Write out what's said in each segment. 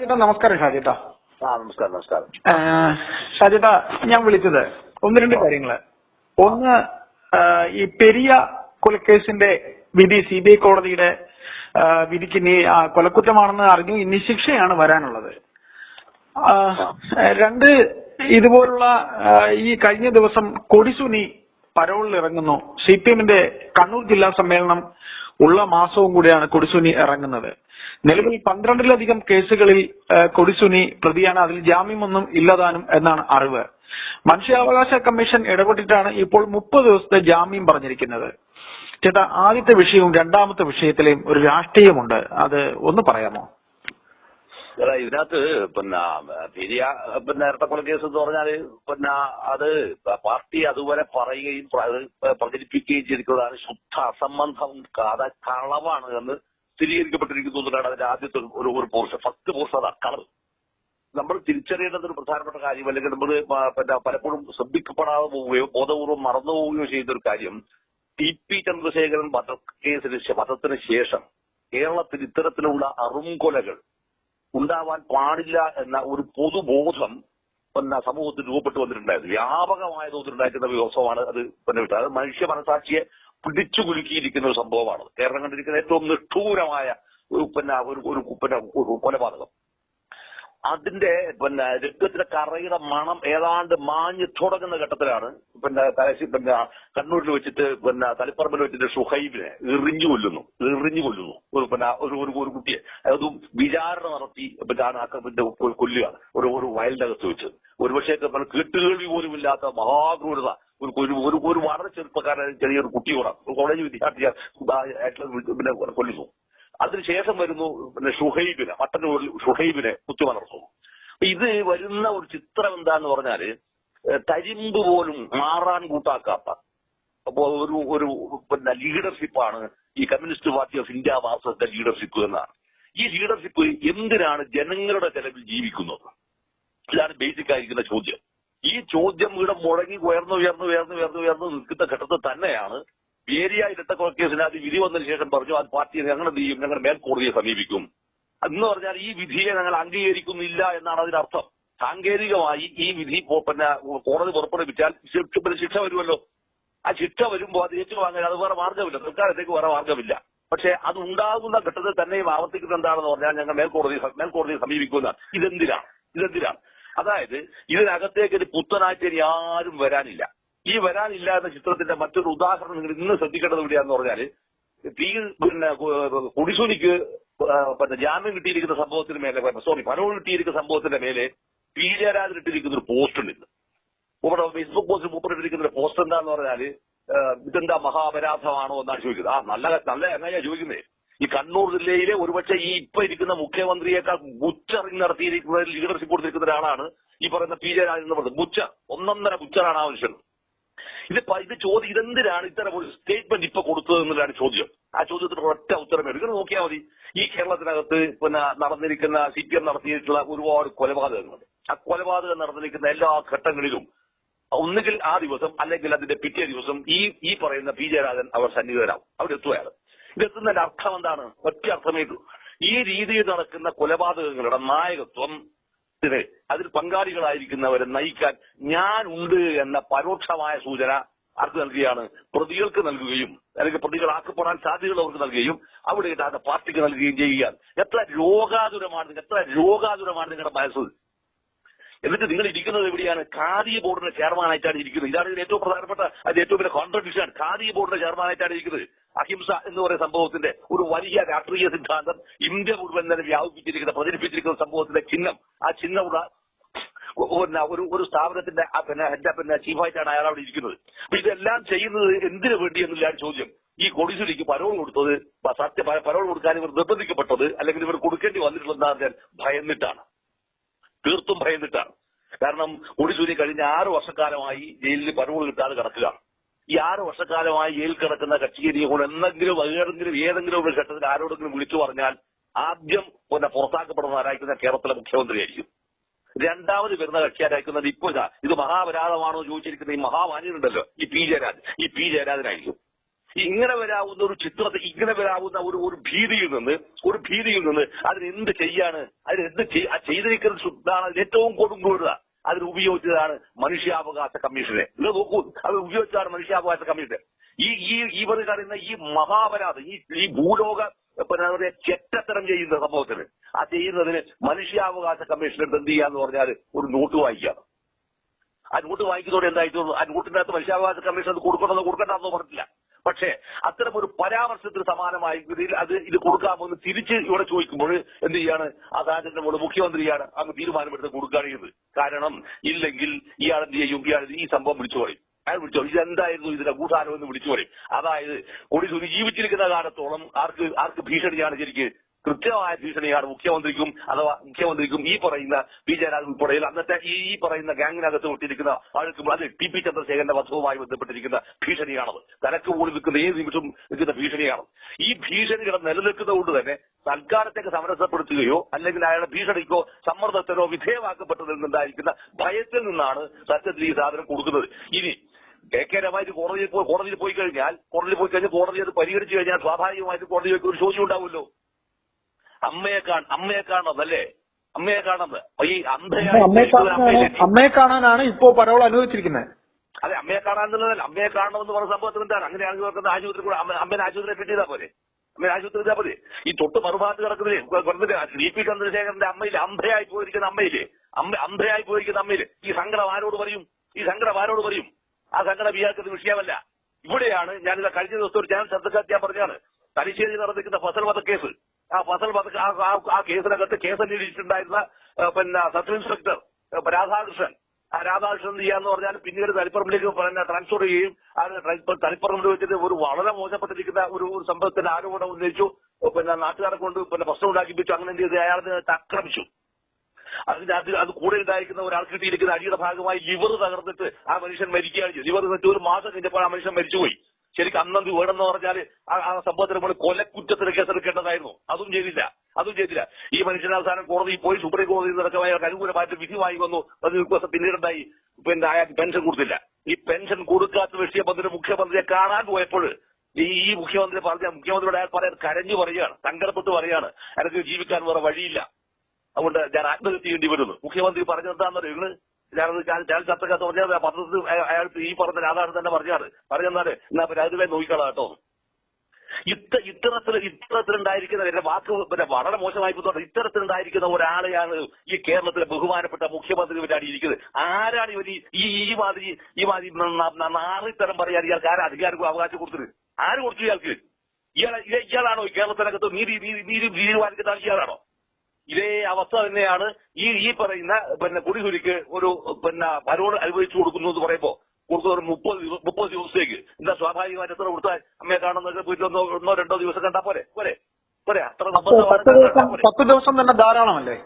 ചേട്ടാ നമസ്കാരം ഷാജേട്ടാ. ആ നമസ്കാരം നമസ്കാരം. ഷാജിട്ടാ ഞാൻ വിളിച്ചത് ഒന്ന് രണ്ട് കാര്യങ്ങൾ. ഒന്ന് ഈ പെരിയ കൊലക്കേസിന്റെ വിധി സി ബി ഐ കോടതിയുടെ വിധിക്ക് ഇനി കൊലക്കുറ്റമാണെന്ന് അറിഞ്ഞു ഇനി ശിക്ഷയാണ് വരാനുള്ളത്. രണ്ട് ഇതുപോലുള്ള ഈ കഴിഞ്ഞ ദിവസം കൊടിസുനി പരോളിൽ ഇറങ്ങുന്നു. സി പി എമ്മിന്റെ കണ്ണൂർ ജില്ലാ സമ്മേളനം ഉള്ള മാസവും കൂടിയാണ് കൊടിസുനി ഇറങ്ങുന്നത്. നിലവിൽ പന്ത്രണ്ടിലധികം കേസുകളിൽ കൊടിസുനി പ്രതിയാണ്. അതിൽ ജാമ്യമൊന്നും ഇല്ലതാനും എന്നാണ് അറിവ്. മനുഷ്യാവകാശ കമ്മീഷൻ ഇടപെട്ടിട്ടാണ് ഇപ്പോൾ മുപ്പത് ദിവസത്തെ ജാമ്യം പറഞ്ഞിരിക്കുന്നത്. ചേട്ടാ ആദ്യത്തെ വിഷയവും രണ്ടാമത്തെ വിഷയത്തിലെയും ഒരു രാഷ്ട്രീയമുണ്ട്. അത് ഒന്ന് പറയാമോ? ഇതിനകത്ത് പിന്നെ പെരിയ പിന്നെ ഇരട്ടക്കൊല കേസ് എന്ന് പറഞ്ഞാൽ പിന്നെ അത് പാർട്ടി അതുപോലെ പറയുകയും പ്രചരിപ്പിക്കുകയും ചെയ്തിട്ടുള്ളതാണ് ശുദ്ധ അസംബന്ധം കഥ കളവാണ് എന്ന് സ്ഥിരീകരിക്കപ്പെട്ടിരിക്കുന്നു എന്നതാണ് അതിന്റെ ആദ്യത്തെ ഒരു- ഒരു പോർഷൻ ഫസ്റ്റ് പോർഷൻ അതാ കളർ നമ്മൾ തിരിച്ചറിയേണ്ടത് ഒരു പ്രധാനപ്പെട്ട കാര്യം അല്ലെങ്കിൽ നമ്മൾ പിന്നെ പലപ്പോഴും ശ്രദ്ധിക്കപ്പെടാതെ പോവുകയോ ബോധപൂർവം മറന്നു പോവുകയോ ചെയ്യുന്ന ഒരു കാര്യം ടി പി ചന്ദ്രശേഖരൻ വധക്കേസിന് കേസിന് വധത്തിന് ശേഷം കേരളത്തിൽ ഇത്തരത്തിലുള്ള അറുംകൊലകൾ ഉണ്ടാവാൻ പാടില്ല എന്ന ഒരു പൊതുബോധം പിന്നെ സമൂഹത്തിൽ രൂപപ്പെട്ടു വന്നിട്ടുണ്ടായിരുന്നു. വ്യാപകമായ തോതിലുണ്ടായിരിക്കുന്ന വ്യവസ്ഥമാണ് അത് പിന്നെ വിട്ടത്. അത് മനുഷ്യ മനസാക്ഷിയെ പിടിച്ചു കുലുക്കിയിരിക്കുന്ന ഒരു സംഭവമാണ്. കേരളം കണ്ടിരിക്കുന്ന ഏറ്റവും നിഷ്ഠൂരമായ ഒരു പിന്നെ ഒരു ഒരു ഒരു കൊലപാതകം. അതിന്റെ പിന്നെ രക്തത്തിലെ കറയുടെ മണം ഏതാണ്ട് മാഞ്ഞു തുടങ്ങുന്ന ഘട്ടത്തിലാണ് പിന്നെ തലശ്ശി പിന്നെ കണ്ണൂരിൽ വെച്ചിട്ട് പിന്നെ തളിപ്പറമ്പിൽ വെച്ചിട്ട് ഷുഹൈബിനെ എറിഞ്ഞു കൊല്ലുന്നു. എറിഞ്ഞു കൊല്ലുന്നു. ഒരു പിന്നെ ഒരു ഒരു ഒരു കുട്ടിയെ. അതും വിചാരണ നടത്തി പിന്നെ ആക്രമിന്റെ കൊല്ലുകയാണ്. ഒരു ഒരു വയലിനകത്ത് വെച്ച്. ഒരുപക്ഷെ കേട്ടുകേൾവി പോലും ഇല്ലാത്ത മഹാക്രൂരത ഒരു ഒരു ഒരു വളരെ ചെറുപ്പക്കാരൻ ചെറിയൊരു കുട്ടിയോടാണ് ഒരു കോളേജ് വിദ്യാർത്ഥിയെ പിന്നെ കൊല്ലുന്നു. അതിനുശേഷം വരുന്നു പിന്നെ ഷുഹൈബിനെ മട്ടന്നൂരിൽ ഷുഹൈബിനെ കുത്തിമലർത്തുന്നു. ഇത് വരുന്ന ഒരു ചിത്രം എന്താന്ന് പറഞ്ഞാൽ തരിമ്പ് പോലും മാറാൻ കൂട്ടാക്കാത്ത അപ്പോ ഒരു ഒരു പിന്നെ ലീഡർഷിപ്പാണ് ഈ കമ്മ്യൂണിസ്റ്റ് പാർട്ടി ഓഫ് ഇന്ത്യ വാസത്തെ ലീഡർഷിപ്പ് എന്നാണ്. ഈ ലീഡർഷിപ്പ് എന്തിനാണ് ജനങ്ങളുടെ ചെലവിൽ ജീവിക്കുന്നത്? ഇതാണ് ബേസിക് ആയിരിക്കുന്ന ചോദ്യം. ഈ ചോദ്യം ഇവിടെ മുഴങ്ങി ഉയർന്നു ഉയർന്നു ഉയർന്നു ഉയർന്നു ഉയർന്നു നിൽക്കുന്ന ഘട്ടത്തിൽ തന്നെയാണ് ഏരിയ ഇരട്ട അത് വിധി വന്നതിന് ശേഷം പറഞ്ഞു അത് പാർട്ടിയെ ഞങ്ങൾ എന്ത് ചെയ്യും? ഞങ്ങൾ മേൽക്കോടതിയെ സമീപിക്കും. എന്ന് പറഞ്ഞാൽ ഈ വിധിയെ ഞങ്ങൾ അംഗീകരിക്കുന്നില്ല എന്നാണ് അതിനർത്ഥം സാങ്കേതികമായി ഈ വിധി പിന്നെ കോടതി പുറപ്പെടുവിച്ചാൽ ശിക്ഷ വരുമല്ലോ. ആ ശിക്ഷ വരുമ്പോൾ അത് ഏറ്റുവാങ്ങാൻ അത് വേറെ മാർഗമില്ല സർക്കാരത്തേക്ക് വേറെ മാർഗമില്ല പക്ഷെ അത് ഉണ്ടാകുന്ന ഘട്ടത്തിൽ തന്നെയും ആവർത്തിക്കുന്നത് എന്താണെന്ന് പറഞ്ഞാൽ ഞങ്ങൾ മേൽക്കോടതി മേൽക്കോടതിയെ സമീപിക്കുന്ന ഇതെന്തിനാണ് ഇതെന്തിനാണ് അതായത് ഇതിനകത്തേക്ക് ഒരു പുത്തനായിട്ട് ആരും വരാനില്ല. ഈ വരാനില്ല എന്ന ചിത്രത്തിന്റെ മറ്റൊരു ഉദാഹരണം നിങ്ങൾ ഇന്ന് ശ്രദ്ധിക്കേണ്ടത് എവിടെയാന്ന് പറഞ്ഞാൽ തീ പിന്നെ കുടിശൂനിക്ക് പിന്നെ ജാമ്യം കിട്ടിയിരിക്കുന്ന സംഭവത്തിന് മേലെ സോറി പനവ് കിട്ടിയിരിക്കുന്ന സംഭവത്തിന്റെ മേലെ പി ജയരാജൻ ഇട്ടിരിക്കുന്ന ഒരു പോസ്റ്റ് ഉണ്ട് ഇവിടെ ഫേസ്ബുക്ക് പോസ്റ്റിൽ മൂപ്പറിട്ടിരിക്കുന്ന ഒരു പോസ്റ്റ് എന്താന്ന് പറഞ്ഞാൽ ഏഹ്, ഇതെന്താ മഹാപരാധമാണോ എന്നാണ് ചോദിക്കുന്നത്. ആ നല്ല നല്ല എങ്ങനെയാ ചോദിക്കുന്നത് ഈ കണ്ണൂർ ജില്ലയിലെ ഒരുപക്ഷെ ഈ ഇപ്പൊ ഇരിക്കുന്ന മുഖ്യമന്ത്രിയേക്കാൾ ബുച്ചറിങ് നടത്തിയിരിക്കുന്ന ലീഡർഷിപ്പ് കൊടുത്തിരിക്കുന്ന ഒരാളാണ് ഈ പറയുന്ന പി ജയരാജൻ എന്ന് പറയുന്നത്. ബുച്ചർ ഒന്നൊന്നര ബുച്ചറാണ് ആവശ്യം ഇത് ഇത് ചോദ്യം ഇതെന്തിനാണ് ഇത്തരം ഒരു സ്റ്റേറ്റ്മെന്റ് ഇപ്പൊ കൊടുത്തത് എന്നുള്ളതാണ് ചോദ്യം. ആ ചോദ്യത്തിന് ഒറ്റ ഉത്തരം എടുക്കുന്നത് നോക്കിയാൽ മതി. ഈ കേരളത്തിനകത്ത് പിന്നെ നടന്നിരിക്കുന്ന സി പി എം നടത്തിയിട്ടുള്ള ഒരുപാട് കൊലപാതകങ്ങൾ. ആ കൊലപാതകം നടന്നിരിക്കുന്ന എല്ലാ ഘട്ടങ്ങളിലും ഒന്നുകിൽ ആ ദിവസം അല്ലെങ്കിൽ അതിന്റെ പിറ്റേ ദിവസം ഈ ഈ പറയുന്ന പി ജയരാജൻ അവർ സന്നിഹിതരാകും അവിടെ എത്തുകയാണ്. ഇതെത്തുന്നതിന്റെ അർത്ഥം എന്താണ്? ഒറ്റ അർത്ഥമേ ഈ രീതിയിൽ നടക്കുന്ന കൊലപാതകങ്ങളുടെ നായകത്വം അതിൽ പങ്കാളികളായിരിക്കുന്നവരെ നയിക്കാൻ ഞാൻ ഉണ്ട് എന്ന പരോക്ഷമായ സൂചന ആർക്ക് നൽകുകയാണ്? പ്രതികൾക്ക് നൽകുകയും അല്ലെങ്കിൽ പ്രതികളാക്കപ്പെടാൻ സാധ്യതയുള്ളവർക്ക് നൽകുകയും അവിടെ ഇടാത്ത പാർട്ടിക്ക് നൽകുകയും ചെയ്യുകയാണ്. എത്ര രോഗാതുരമാണ് എത്ര രോഗാതുരമാണ് നിങ്ങളുടെ മനസ്സ്? എന്നിട്ട് നിങ്ങൾ ഇരിക്കുന്നത് എവിടെയാണ്? ഖാദി ബോർഡിന്റെ ചെയർമാനായിട്ടാണ് ഇരിക്കുന്നത്. ഇതാണ് ഇതിന്റെ ഏറ്റവും പ്രധാനപ്പെട്ട അതിന്റെ ഏറ്റവും വലിയ കോൺട്രഡിക്ഷൻ ഖാദി ബോർഡിന്റെ ചെയർമാനായിട്ടാണ് ഇരിക്കുന്നത്. അഹിംസ എന്ന് പറയുന്ന സംഭവത്തിന്റെ ഒരു വലിയ രാഷ്ട്രീയ സിദ്ധാന്തം ഇന്ത്യ മുഴുവൻ തന്നെ വ്യാപിപ്പിച്ചിരിക്കുന്ന പ്രചരിപ്പിച്ചിരിക്കുന്ന സംഭവത്തിന്റെ ചിഹ്നം. ആ ചിഹ്നമുള്ള പിന്നെ ഒരു ഒരു സ്ഥാപനത്തിന്റെ ആ പിന്നെ ഹെഡ് പിന്നെ ചീഫായിട്ടാണ് അയാൾ അവിടെ ഇരിക്കുന്നത്. അപ്പൊ ഇതെല്ലാം ചെയ്യുന്നത് എന്തിനു വേണ്ടി എന്നുള്ള ചോദ്യം. ഈ കൊടിസുലിക്ക് പരോൾ കൊടുത്തത് സത്യ പരവൾ കൊടുക്കാൻ ഇവർ നിർബന്ധിക്കപ്പെട്ടത് അല്ലെങ്കിൽ ഇവർ കൊടുക്കേണ്ടി വന്നിട്ടുള്ള എന്താ ഭയന്നിട്ടാണ്. തീർത്തും ഭയന്നിട്ടാണ്. കാരണം ഒടിസൂരി കഴിഞ്ഞ ആറ് വർഷക്കാലമായി ജയിലിൽ പരോൾ കിട്ടാതെ കിടക്കുകയാണ്. ഈ ആറ് വർഷക്കാലമായി ജയിൽ കിടക്കുന്ന കക്ഷിയെ കൊണ്ട് എന്തെങ്കിലും ഏതെങ്കിലും ഏതെങ്കിലും ഒരു ഘട്ടത്തിൽ ആരോടെങ്കിലും വിളിച്ചു പറഞ്ഞാൽ ആദ്യം പിന്നെ പുറത്താക്കപ്പെടുന്ന ആരായിരിക്കുന്ന കേരളത്തിലെ മുഖ്യമന്ത്രിയായിരിക്കും. രണ്ടാമത് വരുന്ന കക്ഷിയാരായിരിക്കുന്നത് ഇപ്പൊ ഇതാ ഇത് മഹാപരാധമാണോ ചോദിച്ചിരിക്കുന്ന ഈ മഹാമാന്യനുണ്ടല്ലോ ഈ പി ജയരാജൻ ഈ പി ജയരാജനായിരിക്കും. ഇങ്ങനെ വരാവുന്ന ഒരു ചിത്രത്തിൽ ഇങ്ങനെ വരാവുന്ന ഒരു ഒരു ഭീതിയിൽ നിന്ന് ഒരു ഭീതിയിൽ നിന്ന് അതിനെന്ത് ചെയ്യാണ് അതിനെന്ത് എന്ത് ആ ചെയ്തിരിക്കുന്ന ശുദ്ധാണ് അതിന് ഏറ്റവും കൊടുങ്കൂടുക അതിന് ഉപയോഗിച്ചതാണ് മനുഷ്യാവകാശ കമ്മീഷനെ. നിങ്ങൾ നോക്കൂ അത് ഉപയോഗിച്ചതാണ് മനുഷ്യാവകാശ കമ്മീഷൻ. ഈ ഈ ഇവർ പറയുന്ന ഈ മഹാപരാധം ഈ ഈ ഭൂലോക പിന്നെ ചെറ്റത്തരം ചെയ്യുന്ന സംഭവത്തിന് ആ ചെയ്യുന്നതിന് മനുഷ്യാവകാശ കമ്മീഷൻ എടുത്ത് എന്ത് ചെയ്യാന്ന് പറഞ്ഞാൽ ഒരു നോട്ട് വായിക്കുകയാണ് ആ നോട്ട് വായിക്കുന്നതോടെ എന്തായിട്ടുള്ളൂ ആ നോട്ടിനകത്ത് മനുഷ്യാവകാശ കമ്മീഷൻ അത് കൊടുക്കണമെന്നോ കൊടുക്കണ്ടെന്നോ പറഞ്ഞില്ല പക്ഷേ അത്തരം ഒരു പരാമർശത്തിന് സമാനമായ രീതിയിൽ അത് ഇത് കൊടുക്കാമെന്ന് തിരിച്ച് ഇവിടെ ചോദിക്കുമ്പോൾ എന്ത് ചെയ്യാണ്? ആ നമ്മുടെ മുഖ്യമന്ത്രിയാണ് അങ്ങ് തീരുമാനമെടുത്ത് കൊടുക്കുകയാണ് കാരണം ഇല്ലെങ്കിൽ ഇയാൾ എന്ത് ചെയ്യും? ഇയാൾ ഈ സംഭവം വിളിച്ചു പറയും. അയാൾ വിളിച്ചോ ഇതെന്തായിരുന്നു ഇതിന്റെ ഗൂഢാലോ എന്ന് വിളിച്ചു പറയും. അതായത് കൊടി ജീവിച്ചിരിക്കുന്ന കാലത്തോളം ആർക്ക് ആർക്ക് ഭീഷണിയാണ് ശരിക്ക് കൃത്യമായ ഭീഷണിയാണ് മുഖ്യമന്ത്രിക്കും അഥവാ മുഖ്യമന്ത്രിക്കും ഈ പറയുന്ന പി ജയരാജ് ഉൾപ്പെടെയുള്ള അന്നത്തെ ഈ പറയുന്ന ഗാങ്ങിനകത്ത് വിട്ടിരിക്കുന്ന ആൾക്കും അത് ടി പി ചന്ദ്രശേഖരന്റെ വധവുമായി ബന്ധപ്പെട്ടിരിക്കുന്ന ഭീഷണിയാണത്. തലക്ക് പോലും നിൽക്കുന്ന ഏത് നിമിഷം നിൽക്കുന്ന ഭീഷണിയാണ്. ഈ ഭീഷണികൾ നിലനിൽക്കുന്നതുകൊണ്ട് തന്നെ തൽക്കാലത്തേക്ക് സമരസപ്പെടുത്തുകയോ അല്ലെങ്കിൽ അയാളുടെ ഭീഷണിക്കോ സമ്മർദ്ദത്തിനോ വിധേയമാക്കപ്പെട്ടതിൽ നിന്നുണ്ടായിരിക്കുന്ന ഭയത്തിൽ നിന്നാണ് സത്യത്തിൽ ഈ സാധനം കൊടുക്കുന്നത്. ഇനി കെ കെ രമായിട്ട് കോടതിയിൽ പോയി കോടതിയിൽ പോയി കഴിഞ്ഞാൽ കോടതിയിൽ പോയി കഴിഞ്ഞാൽ കോടതി അത് പരിഹരിച്ചു കഴിഞ്ഞാൽ സ്വാഭാവികമായിട്ട് കോടതിയിലേക്ക് ഒരു ചോദ്യം ഉണ്ടാവുമല്ലോ. അമ്മയെ കാണ അമ്മയെ കാണുന്നതല്ലേ അമ്മയെ കാണുന്നത് ഈ അന്ധയായി അമ്മയെ കാണാനാണ് ഇപ്പോ പരോൾ അനുവദിച്ചിരിക്കുന്നത് അതെ അമ്മയെ കാണാന്നുള്ളതല്ല. അമ്മയെ കാണണമെന്ന് പറഞ്ഞ സംഭവത്തിൽ എന്താണ്? അങ്ങനെയാണെങ്കിൽ അവർക്ക് ആശുപത്രി കൂടെ അമ്മ അമ്മേനെ ആശുപത്രി ചെയ്താൽ പോരെ. അമ്മയെ ആശുപത്രി ചെയ്താൽ മതി ഈ തൊട്ട് മറുഭാഗത്ത് കിടക്കുന്നില്ലേ ഡി പി ചന്ദ്രശേഖരന്റെ അമ്മയിൽ അന്ധയായി പോയിരിക്കുന്ന അമ്മയില്ലേ? അമ്മ അന്ധയായി പോയിരിക്കുന്ന അമ്മയിൽ ഈ സങ്കടം ആരോട് പറയും? ഈ സങ്കടം ആരോട് പറയും? ആ സങ്കടം ഇയാൾക്കത് വിഷയമല്ല. ഇവിടെയാണ് ഞാനിത് കഴിഞ്ഞ ദിവസം ഒരു ചാനൽ ശ്രദ്ധക്കാത്തി ഞാൻ പറഞ്ഞാണ് തലശ്ശേരി നടന്നിരിക്കുന്ന ഫസൽ വധ കേസ് ആ ഫസൽ ആ- കേസിനകത്ത് കേസ് അന്വേഷിച്ചിട്ടുണ്ടായിരുന്ന പിന്നെ സബ് ഇൻസ്പെക്ടർ രാധാകൃഷ്ണൻ. ആ രാധാകൃഷ്ണൻ ചെയ്യാന്ന് പറഞ്ഞാൽ പിന്നീട് തളിപ്പറമ്പിലേക്ക് പിന്നെ ട്രാൻസ്ഫർ ചെയ്യുകയും ആ തളിപ്പറമ്പിൽ വെച്ചിട്ട് ഒരു വളരെ മോശപ്പെട്ടിരിക്കുന്ന ഒരു സംഭവത്തിന്റെ ആരോപണം ഉന്നയിച്ചു. പിന്നെ നാട്ടുകാരെ കൊണ്ട് പിന്നെ പ്രശ്നം ഉണ്ടാക്കിപ്പിച്ചു അങ്ങനെ എന്ത് ചെയ്ത്? അയാളെ ആക്രമിച്ചു അതിന്റെ അത് അത് കൂടെ ഉണ്ടായിരിക്കുന്ന ഒരാൾ കിട്ടിയിരിക്കുന്ന അടിയുടെ ഭാഗമായി ലിവർ തകർന്നിട്ട് ആ മനുഷ്യൻ മരിക്കുകയാണ് ചെയ്തു ലിവർ തന്നിട്ട് ഒരു മാസം കഴിഞ്ഞപ്പോൾ ആ മനുഷ്യൻ മരിച്ചുപോയി. ശരിക്കും അന്നത് വേണമെന്ന് പറഞ്ഞാൽ ആ സംഭവത്തിന് നമ്മൾ കൊലക്കുറ്റത്തിന് കേസെടുക്കേണ്ടതായിരുന്നു. അതും ചെയ്തില്ല. അതും ചെയ്തില്ല. ഈ മനുഷ്യൻ അവസാനം കോടതിയിൽ പോയി സുപ്രീം കോടതിയിൽ നിന്നൊക്കെ അയാൾക്ക് അനുകൂലമായിട്ട് വിധി വാങ്ങി വന്നു അത് ദിവസം പിന്നീടുണ്ടായി. പിന്നെ അയാൾക്ക് പെൻഷൻ കൊടുത്തില്ല. ഈ പെൻഷൻ കൊടുക്കാത്ത വിഷയം അതിന് മുഖ്യമന്ത്രിയെ കാണാൻ പോയപ്പോൾ ഈ മുഖ്യമന്ത്രി പറഞ്ഞ മുഖ്യമന്ത്രിയുടെ അയാൾ പറയാൻ കരഞ്ഞു പറയുകയാണ്. സങ്കടപ്പെട്ട് പറയുകയാണ്. എനിക്ക് ജീവിക്കാൻ വേറെ വഴിയില്ല. അതുകൊണ്ട് ഞാൻ ആത്മഹത്യ ചെയ്യേണ്ടി വരുന്നു. മുഖ്യമന്ത്രി പറഞ്ഞെന്താണെന്നറിയോ നിങ്ങൾ ഞാനത് ഞാൻ ഞാൻ ചർച്ചക്കകത്ത് പറഞ്ഞത് ആ പത്രത്തിൽ അയാൾ ഈ പറഞ്ഞ രാധാകൃഷ്ണൻ തന്നെ പറഞ്ഞാണ്. പറഞ്ഞെന്നാൽ എന്നാ അതിലെ നോക്കിക്കളാം കേട്ടോ. ഇത്ത ഇത്തരത്തിൽ ഇത്തരത്തിലുണ്ടായിരിക്കുന്ന എന്റെ വാക്ക് പിന്നെ വളരെ മോശമായി പോയിട്ടുണ്ട് ഇത്തരത്തിലുണ്ടായിരിക്കുന്ന ഒരാളെയാണ് ഈ കേരളത്തിലെ ബഹുമാനപ്പെട്ട മുഖ്യമന്ത്രി ഇവരാണ് ഇരിക്കുന്നത്. ആരാണ് ഇവർ ഈ ഈ മാതിരി ഈ മാതിരി നാറിത്തരം പറയാൻ ഇയാൾക്ക് ആരാ അധികാരം അവകാശം കൊടുത്തത്? ആര് കൊടുത്തു ഇയാൾക്ക്? ഇയാൾ ഇയ- ഇയാളാണോ കേരളത്തിനകത്ത് നീതി നീതി നീതി തീരുമാനിക്കുന്ന ഇയാളാണോ? അവസ്ഥ തന്നെയാണ് ഈ ഈ പറയുന്ന പിന്നെ കുടികുരിക്ക് ഒരു പിന്നെ പരോട് അനുവദിച്ചു കൊടുക്കുന്നു എന്ന് പറയുമ്പോ കൊടുക്കുന്ന ഒരു മുപ്പത് ദിവസം മുപ്പത് ദിവസത്തേക്ക്. എന്താ സ്വാഭാവികമായിട്ട് എത്ര കൊടുത്താൽ അമ്മയെ കാണുന്നൊക്കെ വീട്ടിലൊന്നോ ഒന്നോ ഒന്നോ രണ്ടോ ദിവസം കണ്ടാ പോരെ? പോരെ? പോരെ? അത്ര പത്ത് ദിവസം തന്നെ ധാരാളമല്ലേ?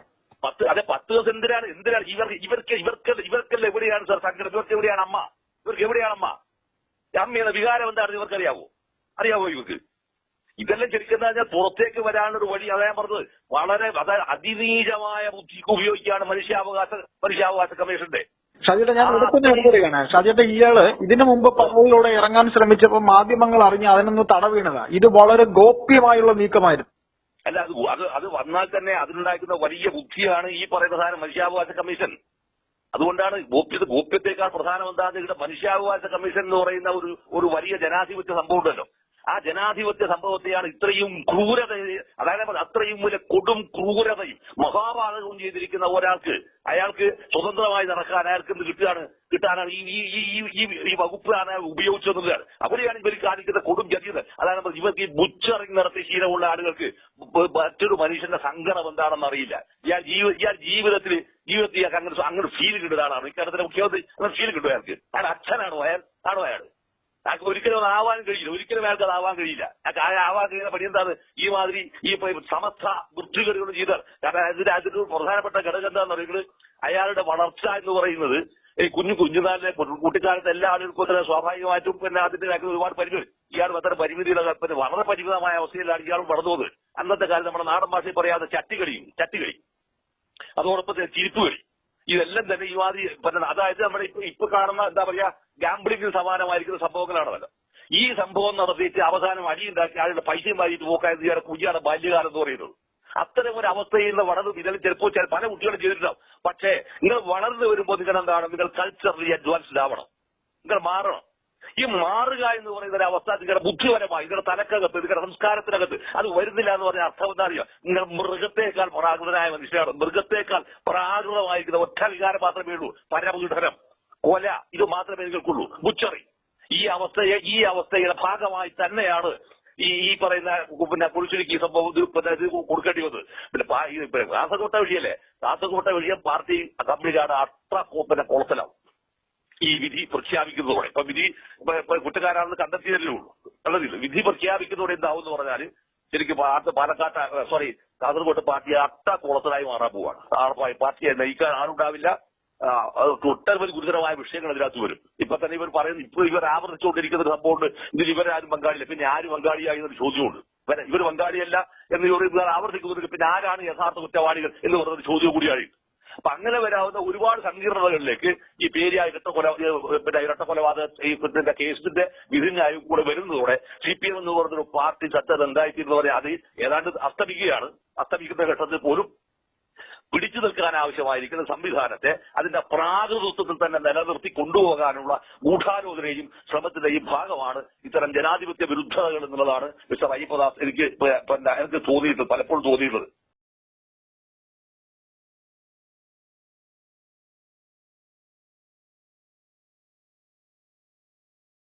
പത്ത് അതെ പത്ത് ദിവസം എന്തിനാണ്? എന്തിനാണ്? ഇവർക്ക് ഇവർക്ക് ഇവർക്ക് ഇവർക്കല്ല എവിടെയാണ് സാർ സങ്കടം ഇവർക്ക് എവിടെയാണ് അമ്മ? ഇവർക്ക് എവിടെയാണ് അമ്മ? അമ്മയുടെ വികാരം എന്താണെന്ന് ഇവർക്ക് അറിയാവോ അറിയാവോ ഇവർക്ക്? ഇതെല്ലാം ശരിക്കും എന്താ പറഞ്ഞാൽ പുറത്തേക്ക് വരാനൊരു വഴി അതാ ഞാൻ പറഞ്ഞത്. വളരെ അതായത് അതിനീചമായ ബുദ്ധിക്ക് ഉപയോഗിക്കുകയാണ് മനുഷ്യാവകാശ മനുഷ്യാവകാശ കമ്മീഷന്റെ. ഷാജിയുടെ ഞാൻ എടുക്കുന്ന ഇടപെടുകയാണ് ഷാജിയുടെ ഇയാൾ ഇതിനു മുമ്പ് പരോളിലൂടെ ഇറങ്ങാൻ ശ്രമിച്ചപ്പോൾ മാധ്യമങ്ങൾ അറിഞ്ഞ് അതിനൊന്ന് തടവീണതാ. ഇത് വളരെ ഗോപ്യമായുള്ള നീക്കമായിരുന്നു. അല്ല അത് അത് അത് വന്നാൽ തന്നെ അതിനുണ്ടാക്കുന്ന വലിയ ബുദ്ധിയാണ് ഈ പറയുന്ന സാധനം മനുഷ്യാവകാശ കമ്മീഷൻ. അതുകൊണ്ടാണ് ഗോപ്യത ഗോപ്യത്തെക്കാൾ പ്രധാനം എന്താണെന്ന് ഇവിടെ മനുഷ്യാവകാശ കമ്മീഷൻ എന്ന് പറയുന്ന ഒരു ഒരു വലിയ ജനാധിപത്യ സംഭവം ഉണ്ടല്ലോ. ആ ജനാധിപത്യ സംഭവത്തെയാണ് ഇത്രയും ക്രൂരത അതായത് അത്രയും വലിയ കൊടും ക്രൂരതയും മഹാപാതകവും ചെയ്തിരിക്കുന്ന ഒരാൾക്ക് അയാൾക്ക് സ്വതന്ത്രമായി നടക്കാൻ അയാൾക്ക് കിട്ടുകയാണ്? കിട്ടാനാണ് ഈ ഈ ഈ ഈ- ഈ ഇവർ കാണിക്കുന്ന കൊടും ജതിയത് അതായത് ഇവർക്ക് ഈ ബുച്ചറിങ് നടത്തിയ ശീലമുള്ള ആളുകൾക്ക് മറ്റൊരു മനുഷ്യന്റെ സങ്കടം എന്താണെന്ന് അറിയില്ല. ഇയാൾ ജീവ ഇയാൾ ജീവിതത്തിൽ ജീവിതത്തിൽ അങ്ങനെ അങ്ങനെ ഫീൽ കിട്ടുന്ന ആളാണ്. ഇക്കാര്യത്തിൽ മുഖ്യമന്ത്രി അങ്ങനെ ഫീൽ കിട്ടും അയാൾക്ക്. അയാൾ അച്ഛനാണോ അയാൾ? ആണോ അയാൾ? അയാൾക്ക് ഒരിക്കലും അത് ആവാൻ കഴിയില്ല. ഒരിക്കലും അയാൾക്ക് അത് ആവാൻ കഴിയില്ല. ആവാൻ കഴിയുന്ന പണി എന്താണ്? ഈ മാതിരി ഈ സമസ്ത വൃത്തികേടുകൾ ചെയ്താൽ. കാരണം അതിന്റെ അതിന്റെ പ്രധാനപ്പെട്ട ഘടകം എന്താണെന്ന് പറയുന്നത് അയാളുടെ വളർച്ച എന്ന് പറയുന്നത് ഈ കുഞ്ഞു കുഞ്ഞുനാളിലെ കുട്ടിക്കാലത്ത് എല്ലാ ആളുകൾക്കും തന്നെ സ്വാഭാവികമായിട്ടും പിന്നെ അതിന്റെ കാര്യത്തിൽ ഒരുപാട് പരിമിതി. ഇയാൾ അത്ര പിന്നെ വളരെ പരിമിതമായ അവസ്ഥയിലാണ് ഇയാൾ വളർന്നു പോകുന്നത്. അന്നത്തെ കാലത്ത് നമ്മുടെ നാടൻ ഭാഷയിൽ പറയാതെ ചട്ടികളിയും ചട്ടികളി അതോടൊപ്പം തന്നെ ചിരിപ്പുകളി ഇതെല്ലാം തന്നെ ഈ പിന്നെ അതായത് നമ്മുടെ ഇപ്പൊ ഇപ്പൊ കാണുന്ന എന്താ പറയാ ഗാംബ്ലിംഗിന് സമാനമായിരിക്കുന്ന സംഭവങ്ങളാണല്ലോ. ഈ സംഭവം നടത്തിയിട്ട് അവസാനം അടിയുണ്ടാക്കി ആളുടെ പൈസയും വാരിയിട്ട് പോക്കായത് ഇയാളെ കുഞ്ഞാണ് ബാല്യകാലം എന്ന് പറയുന്നത്. അത്തരം ഒരു അവസ്ഥയിൽ വളർന്നു ഇതിൽ ചിലപ്പോൾ ചില പല കുട്ടികളും ചെയ്തിട്ടുണ്ടാവും. പക്ഷേ നിങ്ങൾ വളർന്നു വരുമ്പോൾ നിങ്ങൾ എന്താണ് നിങ്ങൾ കൾച്ചറലി അഡ്വാൻസ്ഡ് ആവണം. നിങ്ങൾ മാറണം. ഈ മാറുക എന്ന് പറയുന്ന ഒരു അവസ്ഥ നിങ്ങളുടെ ബുദ്ധിപരമായി നിങ്ങളുടെ തലക്കകത്ത് നിങ്ങളുടെ സംസ്കാരത്തിനകത്ത് അത് വരുന്നില്ല എന്ന് പറഞ്ഞ അർത്ഥം എന്താ അറിയാം നിങ്ങൾ മൃഗത്തേക്കാൾ പ്രാകൃതനായ മനുഷ്യരാണ് മൃഗത്തേക്കാൾ പ്രാകൃതമായിരിക്കുന്ന ഒറ്റ വികാരം മാത്രമേ ഉള്ളൂ പരപീഡനം കൊല ഇത് മാത്രമേ നിങ്ങൾക്കുള്ളൂ ബുച്ചറി ഈ അവസ്ഥയെ ഈ അവസ്ഥയുടെ ഭാഗമായി തന്നെയാണ് ഈ ഈ പറയുന്ന പിന്നെ പുളിച്ചുരുക്കി സംഭവം കൊടുക്കേണ്ടി വന്നത് പിന്നെ കാസർകോട്ട വിഷയല്ലേ കാസർകോട്ടെ വിഷയം പാർട്ടി കമ്പനിയാണ് അത്ര പിന്നെ കൊളത്തലാവും ഈ വിധി പ്രഖ്യാപിക്കുന്നതോടെ. ഇപ്പൊ വിധി കുറ്റക്കാരാണെന്ന് കണ്ടെത്തിയതല്ലേ ഉള്ളൂ. ഉള്ളതില്ല വിധി പ്രഖ്യാപിക്കുന്നതോടെ എന്താവും എന്ന് പറഞ്ഞാൽ ശരിക്കും പാലക്കാട്ട് സോറി കാസർഗോഡ് പാർട്ടി അട്ട കുളത്തിലായി മാറാൻ പോവാണ്. പാർട്ടിയെ നയിക്കാൻ ആളുണ്ടാവില്ല. ഒട്ടനവധി ഗുരുതരമായ വിഷയങ്ങൾ അതിനകത്ത് വരും. ഇപ്പൊ തന്നെ ഇവർ പറയുന്നു ഇപ്പൊ ഇവർ ആവർത്തിച്ചുകൊണ്ടിരിക്കുന്ന ഒരു സംഭവമുണ്ട്. ഇതിൽ ഇവരാരും പങ്കാളിയില്ല. പിന്നെ ആര് പങ്കാളിയായി എന്നൊരു ചോദ്യമുണ്ട്. ഇവർ പങ്കാളിയല്ല എന്ന് ഇവർ ആവർത്തിക്കുന്നുണ്ട്. പിന്നെ ആരാണ് യഥാർത്ഥ കുറ്റവാളികൾ എന്ന് പറഞ്ഞൊരു ചോദ്യം കൂടിയായി അപ്പൊ അങ്ങനെ വരാവുന്ന ഒരുപാട് സങ്കീർണതകളിലേക്ക് ഈ പേരിയ ഇരട്ട കൊല ഏഹ് പിന്നെ ഇരട്ട കൊലപാതക ഈ പിന്നെ കേസിന്റെ വിധിന്യായം കൂടെ വരുന്നതോടെ സി പി എം എന്ന് പറഞ്ഞൊരു പാർട്ടി ചർച്ച എന്തായിത്തീരുന്ന പറഞ്ഞാൽ അത് ഏതാണ്ട് അസ്തമിക്കുകയാണ്. അസ്തമിക്കുന്ന ഘട്ടത്തിൽ പോലും പിടിച്ചു നിൽക്കാൻ ആവശ്യമായിരിക്കുന്ന സംവിധാനത്തെ അതിന്റെ പ്രാകൃതത്വത്തിൽ തന്നെ നിലനിർത്തി കൊണ്ടുപോകാനുള്ള ഗൂഢാലോചനയും ശ്രമത്തിന്റെയും ഭാഗമാണ് ഇത്തരം ജനാധിപത്യ വിരുദ്ധതകൾ എന്നുള്ളതാണ് മിസ്റ്റർ അയ്യപ്പദാസ് എനിക്ക് എനിക്ക് തോന്നിയിട്ട് പലപ്പോഴും തോന്നിയിട്ടുള്ളത്.